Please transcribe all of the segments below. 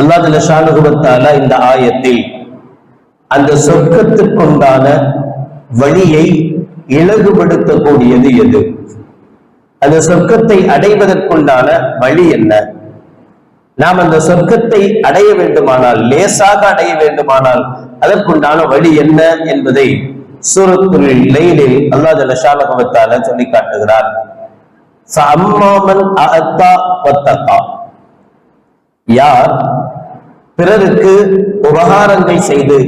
அல்லாஹ் ஷானுகுபத்தால இந்த ஆயத்தில் அந்த சொர்க்கத்திற்குண்டான வழியை இலகுபடுத்தக்கூடியது எது? அந்த சொர்க்கத்தை அடைவதற்குண்டான வழி என்ன? நாம் அந்த சொர்க்கத்தை அடைய வேண்டுமானால் லேசாக அடைய வேண்டுமானால் அதற்குண்டான வழி என்ன என்பதை சூரத்துல் லைலில் அல்லாஹ் ஜலஷாலகவத்தால சொல்லி காட்டுகிறார் அம்மாமன் அத்தா வத்தகா யார்? பிறருக்கு உபகாரங்கள் செய்து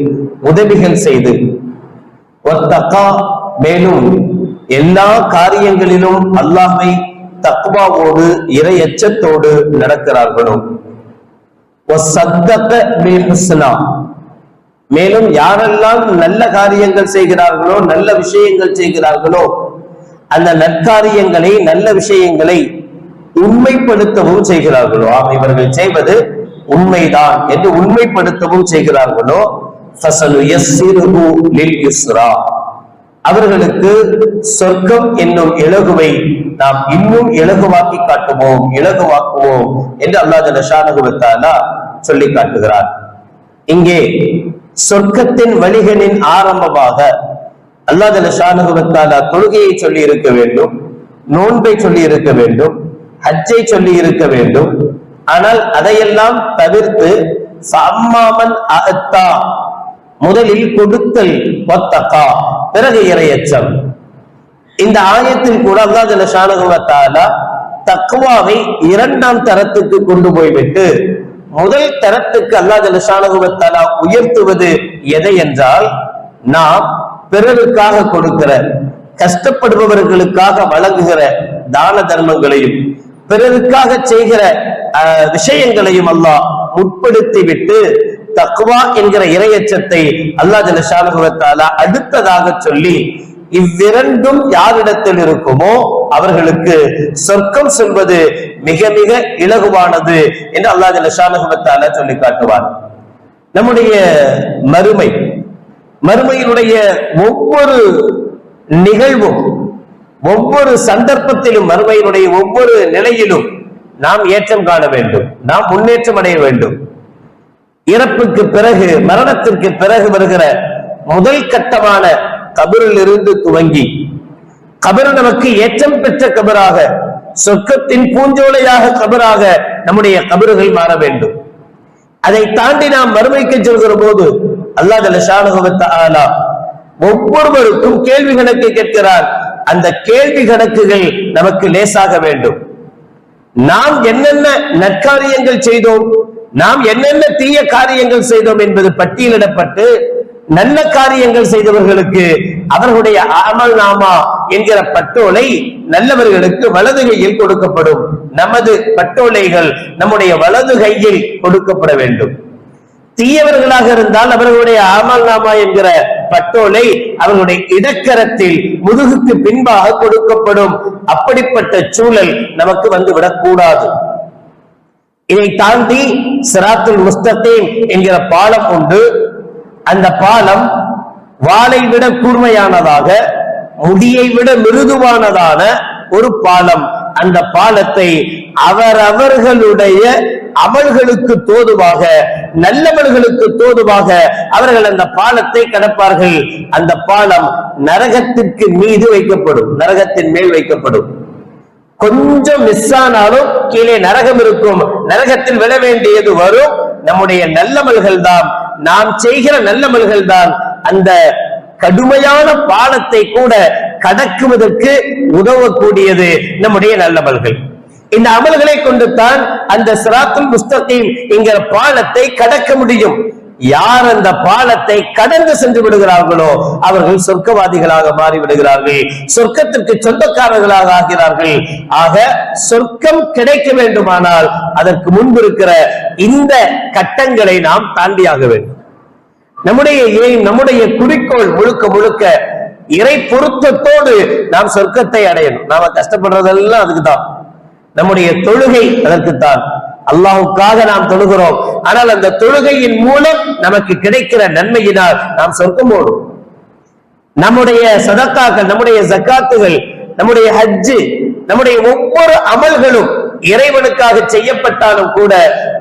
உதவிகள் செய்து. தக்கா மேலும் எல்லா காரியங்களிலும் அல்லாஹை தக்குவாவோடு இறை எச்சத்தோடு நடக்கிறார்களோ மேலும் யாரெல்லாம் நல்ல காரியங்கள் செய்கிறார்களோ நல்ல விஷயங்கள் செய்கிறார்களோ அந்த நற்காரியங்களை நல்ல விஷயங்களை உண்மைப்படுத்தவும் செய்கிறார்களோ? ஆக இவர்கள் செய்வது உண்மைதான். என்று உண்மைப்படுத்தவும் செய்கிறார்களோ? அவர்களுக்கு சொர்க்கம் என்னும் இலகுவை நாம் இன்னும் இலகுவாக்கி காட்டுவோம் இலகுவாக்குவோம் என்று அல்லாஹ் ஜலஷானுகுவத்தாலா சொல்லி காட்டுகிறார் இங்கே சொர்க்கத்தின் வழிகளின் ஆரம்பமாக அல்லாஹ் ஜலஷானுகுவத்தாலா தொழுகையை சொல்லி இருக்க வேண்டும் நோன்பை சொல்லி இருக்க வேண்டும் ஹஜ்ஜை சொல்லி இருக்க வேண்டும். ஆனால் அதையெல்லாம் தவிர்த்து சம்மாமன் அத்தா முதலில் கொடுத்தல் ஒத்தக்கா பிறகு இரையச்சம். இந்த ஆயத்தில் கூட அல்லாஹ் ஜலஷானுகுவத்தாலா தக்குவாவை இரண்டாம் தரத்துக்கு கொண்டு போய்விட்டு முதல் தரத்துக்கு அல்லாஹ் சாணகுமத்தாலா உயர்த்துவது எதை என்றால் நாம் பிறருக்காக கொடுக்கிற கஷ்டப்படுபவர்களுக்காக வழங்குகிற தான தர்மங்களையும் பிறருக்காக செய்கிற விஷயங்களையும் அல்லாஹ் முற்படுத்தி விட்டு தக்குவா என்கிற இரையச்சத்தை அல்லாஹ் ஜலஷானுகுவத்தாலா அடுத்ததாக சொல்லி இவ்விரண்டும் யாரிடத்தில் இருக்குமோ அவர்களுக்கு சொர்க்கம் சொல்வது மிக மிக இலகுவானது என்று அல்லாஹ் ஜலஷானுகுவத்தாலா சொல்லி காட்டுவார். நம்முடைய மறுமை மறுமையினுடைய ஒவ்வொரு நிகழ்வும் ஒவ்வொரு சந்தர்ப்பத்திலும் மறுமையினுடைய ஒவ்வொரு நிலையிலும் நாம் ஏற்றம் காண வேண்டும். நாம் முன்னேற்றம் அடைய வேண்டும். இறப்புக்கு பிறகு மரணத்திற்கு பிறகு வருகிற முதல் கட்டமான கபரில் இருந்து துவங்கி கபர் நமக்கு ஏற்றம் பெற்ற கபராக சொர்க்கத்தின் பூஞ்சோலையாக கபராக நம்முடைய கபறுகள் மாற வேண்டும். அதை தாண்டி நாம் மறுமைக்கு செல்கிற போது அல்லாஹ் ஒவ்வொருவருக்கும் கேள்வி கணக்கு கேட்கிறார் அந்த கேள்வி கணக்குகள் நமக்கு லேசாக வேண்டும். நாம் என்னென்ன நற்காரியங்கள் செய்தோம் நாம் என்னென்ன தீய காரியங்கள் செய்தோம் என்பது பட்டியலிடப்பட்டு நல்ல காரியங்கள் செய்தவர்களுக்கு அவர்களுடைய அமல் நாமா என்கிற பட்டோலை நல்லவர்களுக்கு வலது கையில் கொடுக்கப்படும். நமது பட்டோலைகள் நம்முடைய வலது கையில் கொடுக்கப்பட வேண்டும். தீயவர்களாக இருந்தால் அவர்களுடைய அமல் நாமா என்கிற பட்டோலை அவனுடைய இடக்கரத்தில் முதுகுக்கு பின்பாக கொடுக்கப்படும். அப்படிப்பட்ட சூழல் நமக்கு வந்து விடக்கூடாது இதை தாண்டி சிராத்துல் முஸ்தகீம் என்கிற பாலம் உண்டு. அந்த பாலம் வாளை விட கூர்மையானதாக முடியை விட மிருதுவானதான ஒரு பாலம். அந்த பாலத்தை அவரவர்களுடைய அமல்களுக்கு தோதுவாக நல்லவர்களுக்கு தோதுவாக அவர்கள் அந்த பாலத்தை கடப்பார்கள் அந்த பாலம் நரகத்திற்கு மீது வைக்கப்படும். நரகத்தின் மேல் வைக்கப்படும். கொஞ்சம் மிஸ் ஆனாலும் கீழே நரகம் இருக்கும். நரகத்தில் விழ வேண்டியது வரும். நம்முடைய நல்லமல்கள் தான். நாம் செய்கிற நல்லமல்கள் தான். அந்த கடுமையான பாலத்தை கூட கடக்குவதற்கு உதவக்கூடியது நம்முடைய நல்லமல்கள். இந்த அமல்களை கொண்டு தான் அந்த சிராத்துல் முஸ்தகீம் என்கிற பாலத்தை கடக்க முடியும். யார் அந்த பாலத்தை கடந்து சென்று விடுகிறார்களோ அவர்கள் சொர்க்கவாதிகளாக மாறிவிடுகிறார்கள். சொர்க்கத்திற்கு சொந்தக்காரர்களாக ஆகிறார்கள். ஆக சொர்க்கம் கிடைக்க வேண்டுமானால் அதற்கு முன்பு இருக்கிற இந்த கட்டங்களை நாம் தாண்டியாக வேண்டும். நம்முடைய ஏன் நம்முடைய குறிக்கோள் முழுக்க முழுக்க இறை பொருத்தத்தோடு நாம் சொர்க்கத்தை அடையணும். நாம கஷ்டப்படுறதெல்லாம் அதுக்குதான். நம்முடைய தொழுகை அதற்குத்தான் அல்லாஹுக்காக நாம் தொழுகிறோம். ஆனால் அந்த தொழுகையின் மூலம் நமக்கு கிடைக்கிற நன்மையினால் நாம் சொர்க்கம் போடும். நம்முடைய சதக்காக்கள் நம்முடைய ஜக்காத்துகள் நம்முடைய ஹஜ்ஜு நம்முடைய ஒவ்வொரு அமல்களும் இறைவனுக்காக செய்யப்பட்டாலும் கூட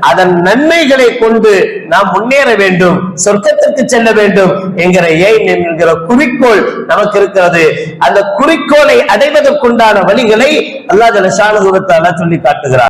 அதன் நன்மைகளை கொண்டு நாம் முன்னேற வேண்டும் சொர்க்கத்திற்கு செல்ல வேண்டும் என்கிற ஏன் என்கிற குறிக்கோள் நமக்கு இருக்கிறது. அந்த குறிக்கோளை அடைவதற்குண்டான வழிகளை அல்லாஹ் ஜலஷானுகுவத்தால சொல்லி காட்டுகிறார்